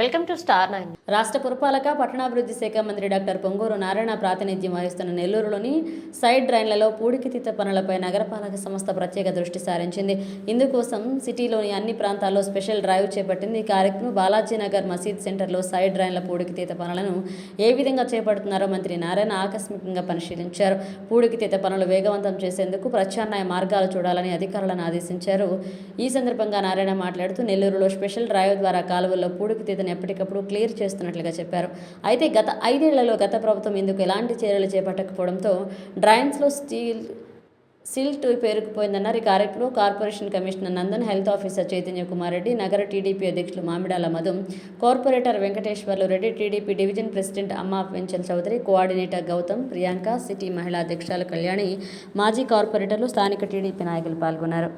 Welcome to star nine. రాష్ట్ర పురపాలక పట్టణాభివృద్ధి శాఖ మంత్రి డాక్టర్ పొంగూరు నారాయణ ప్రాతినిధ్యం వహిస్తున్న నెల్లూరులోని సైడ్ డ్రైన్లలో పూడికితీత పనులపై నగరపాలక సంస్థ ప్రత్యేక దృష్టి సారించింది. ఇందుకోసం సిటీలోని అన్ని ప్రాంతాల్లో స్పెషల్ డ్రైవ్ చేపట్టింది. ఈ కార్యక్రమం బాలాజీనగర్ మసీద్ సెంటర్లో సైడ్ డ్రైన్ల పూడికితీత పనులను ఏ విధంగా చేపడుతున్నారో మంత్రి నారాయణ ఆకస్మికంగా పరిశీలించారు. పూడికితీత పనులు వేగవంతం చేసేందుకు ప్రత్యామ్నాయ మార్గాలు చూడాలని అధికారులను ఆదేశించారు. ఈ సందర్భంగా నారాయణ మాట్లాడుతూ నెల్లూరులో స్పెషల్ డ్రైవ్ ద్వారా కాలువల్లో పూడికితీత ఎప్పటికప్పుడు క్లియర్ చేస్తున్నట్లుగా చెప్పారు. అయితే గత ఐదేళ్ళలో గత ప్రభుత్వం ఇందుకు ఎలాంటి చర్యలు చేపట్టకపోవడంతో డ్రాయింగ్స్లో స్టీల్ సిల్ట్ పేరుకుపోయిందన్నారు. ఈ కార్యక్రమంలో corporation commissioner Nandan health officer Chaitanya Kumar Reddy నగర టీడీపీ అధ్యక్షులు Mamidala Madhu corporator Venkateswarlu Reddy TDP division president అమ్మా వెంచల్ చౌదరి కోఆర్డినేటర్ గౌతమ్ ప్రియాంక సిటీ మహిళా అధ్యక్షురాలు కళ్యాణి మాజీ కార్పొరేటర్లు స్థానిక టీడీపీ నాయకులు పాల్గొన్నారు.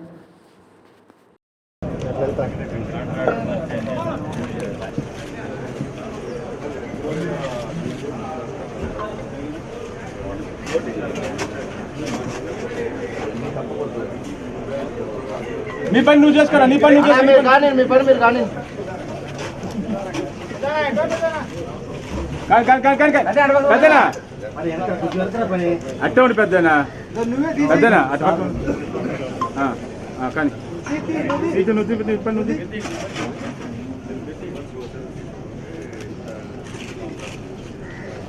నీ పని నువ్వు చేసుకోరా నీ పని నువ్వు కానీ మీ పని మీరు కానీ. పెద్దనా? అట్టే ఉండి పెద్దనా? పెద్దనా? కానీ. సీటు నువ్వు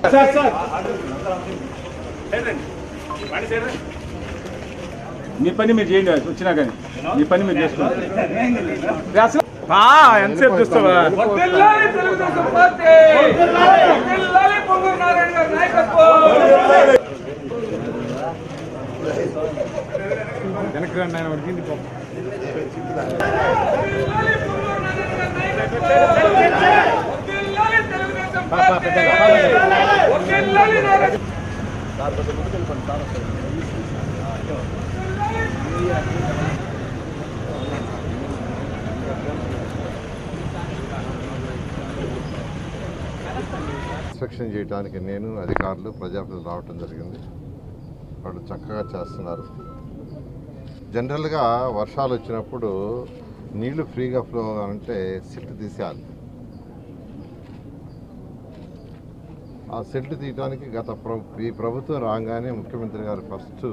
సార్ సార్. మీ పని మీరు చేయండి వచ్చినా కానీ. మీ పని మీరు చేసుకోండి. ఎంతసేపు చూస్తావా? వెనక్కి రండి ఆయన పో. వర్ధిల్లాలి పొంగూరు నారాయణ గారి నాయకత్వం వర్ధిల్లాలి తెలుగుదేశం పార్టీ వర్ధిల్లాలి నారాయణ ఇన్స్పెక్షన్ చేయడానికి నేను అధికారులు ప్రజాప్రతినిధులు రావటం జరిగింది. వాళ్ళు చక్కగా చేస్తున్నారు. జనరల్గా వర్షాలు వచ్చినప్పుడు నీళ్ళు ఫ్రీగా ఫ్లో అంటే సిట్ తీసేయాలి. ఆ సెట్ తీయడానికి గత ఈ ప్రభుత్వం రాగానే ముఖ్యమంత్రి గారు ఫస్ట్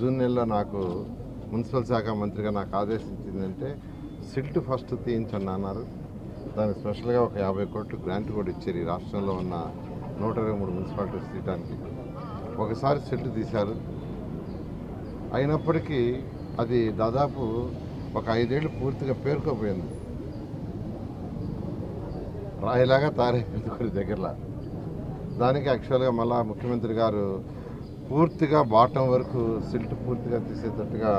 జూన్ నెలలో నాకు మున్సిపల్ శాఖ మంత్రిగా నాకు ఆదేశించిందంటే సిల్ట్ ఫస్ట్ తీయించండి అన్నారు. దానికి స్పెషల్గా ఒక యాభై కోట్లు గ్రాంట్ కూడా ఇచ్చారు ఈ రాష్ట్రంలో ఉన్న నూట ఇరవై మూడు మున్సిపాలిటీస్ తీయడానికి ఒకసారి సిల్ట్ తీశారు. అయినప్పటికీ అది దాదాపు ఒక ఐదేళ్ళు పూర్తిగా పేరుకోపోయింది. రాయిలాగా తయారైపోయింది దగ్గరలా దగ్గరలో. దానికి యాక్చువల్గా మళ్ళా ముఖ్యమంత్రి గారు పూర్తిగా బాటం వరకు సిల్ట్ పూర్తిగా తీసేటట్టుగా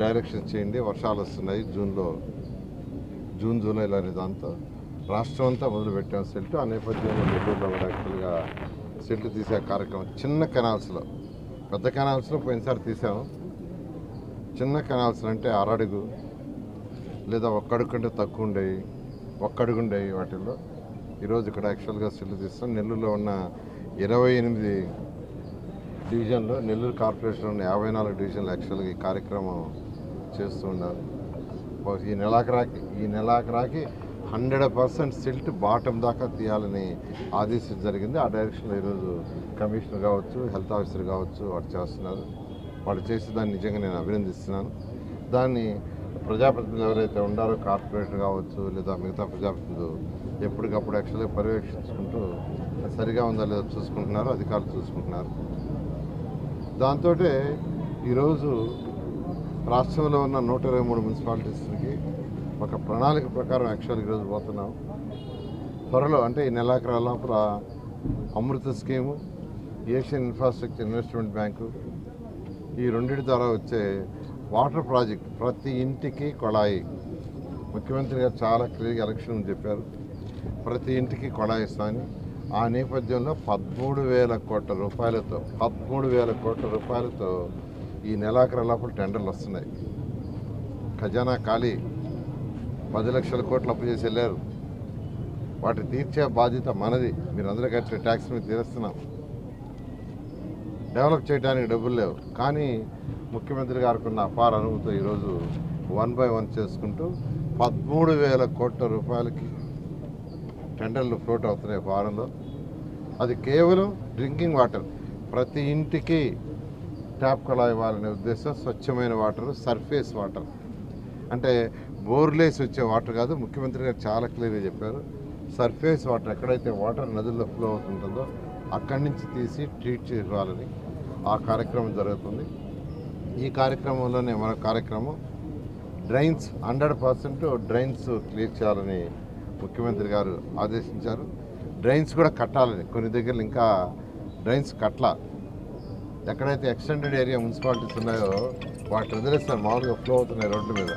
డైరెక్షన్ చేయండి. వర్షాలు వస్తున్నాయి. జూన్లో జూన్ జూలైలో అనే దాంతో రాష్ట్రం అంతా మొదలుపెట్టాం సిల్ట్ ఆ నేపథ్యంలో నెల్లూరులో కూడా యాక్చువల్గా సిల్ట్ తీసే కార్యక్రమం చిన్న కెనాల్స్లో పెద్ద కెనాల్స్లో పోయినసారి తీసాము. చిన్న కెనాల్స్ అంటే అరడుగు లేదా ఒక్కడుగు కంటే తక్కువ ఉండేవి ఒక్కడుగు ఉండేవి వాటిల్లో. ఈరోజు ఇక్కడ యాక్చువల్గా సిల్లు తీస్తాం. నెల్లూరులో ఉన్న ఇరవై ఎనిమిది డివిజన్లో నెల్లూరు కార్పొరేషన్ ఉన్న యాభై నాలుగు డివిజన్లు యాక్చువల్గా ఈ కార్యక్రమం చేస్తూ ఉన్నారు. ఈ నెలాఖరాకి ఈ నెలాఖరాకి హండ్రెడ్ పర్సెంట్ సిల్ట్ బాటం దాకా తీయాలని ఆదేశం జరిగింది. ఆ డైరెక్షన్లో ఈరోజు కమిషనర్ కావచ్చు హెల్త్ ఆఫీసర్ కావచ్చు వాడు చేస్తున్నారు. వాళ్ళు చేసి దాన్ని నిజంగా నేను అభినందిస్తున్నాను. దాన్ని ప్రజాప్రతినిధులు ఎవరైతే ఉండారో కార్పొరేటర్ కావచ్చు లేదా మిగతా ప్రజాప్రతినిధులు ఎప్పటికప్పుడు యాక్చువల్గా పర్యవేక్షించుకుంటూ సరిగా ఉందా లేదా చూసుకుంటున్నారు అధికారులు చూసుకుంటున్నారు. దాంతో ఈరోజు రాష్ట్రంలో ఉన్న నూట ఇరవై మూడు మున్సిపాలిటీస్కి ఒక ప్రణాళిక ప్రకారం యాక్చువల్గా ఈరోజు పోతున్నాం. త్వరలో అంటే ఈ నెలాఖరు లోపల Amrut scheme Asian infrastructure investment bank ఈ రెండింటి ద్వారా వచ్చే వాటర్ ప్రాజెక్ట్ ప్రతి ఇంటికి కొళాయి. ముఖ్యమంత్రి గారు చాలా క్లియర్గా ఎలక్షన్ చెప్పారు. ప్రతి ఇంటికి కొళాయి ఇస్తామని ఆ నేపథ్యంలో పదమూడు వేల కోట్ల రూపాయలతో పదమూడు వేల కోట్ల రూపాయలతో ఈ నెలాఖరు లోపల టెండర్లు వస్తున్నాయి. ఖజానా ఖాళీ. పది లక్షల కోట్లు అప్పు చేసి వెళ్ళారు. వాటి తీర్చే బాధ్యత మనది. మీరందరూ అందరూ కట్టిన ట్యాక్స్ మీద తీరుస్తున్నాం. డెవలప్ చేయడానికి డబ్బులు లేవు. కానీ ముఖ్యమంత్రి గారికి ఉన్న అపార అనుభూతితో ఈరోజు వన్ బై వన్ చేసుకుంటూ పదమూడు వేల కోట్ల రూపాయలకి టెండర్లు ఫ్లోట్ అవుతున్నాయి వారంలో అది కేవలం డ్రింకింగ్ వాటర్. ప్రతి ఇంటికి ట్యాప్ కళా ఇవ్వాలనే ఉద్దేశం స్వచ్ఛమైన వాటర్ సర్ఫేస్ వాటర్. అంటే బోర్లేసి వచ్చే వాటర్ కాదు ముఖ్యమంత్రి గారు చాలా క్లియర్గా చెప్పారు. సర్ఫేస్ వాటర్ ఎక్కడైతే వాటర్ నదుల్లో ఫ్లో అవుతుంటుందో అక్కడి నుంచి తీసి ట్రీట్ చేయాలని ఆ కార్యక్రమం జరుగుతుంది. ఈ కార్యక్రమంలోనే మన కార్యక్రమం drains hundred percent drains clear చేయాలని ముఖ్యమంత్రి గారు ఆదేశించారు. డ్రైన్స్ కూడా కట్టాలని. కొన్ని దగ్గరలు ఇంకా డ్రైన్స్ కట్ల ఎక్కడైతే ఎక్స్టెండెడ్ ఏరియా మున్సిపాలిటీస్ ఉన్నాయో వాటి వదిలేస్తారు. మామూలుగా ఫ్లో అవుతున్నాయి రోడ్ల మీద.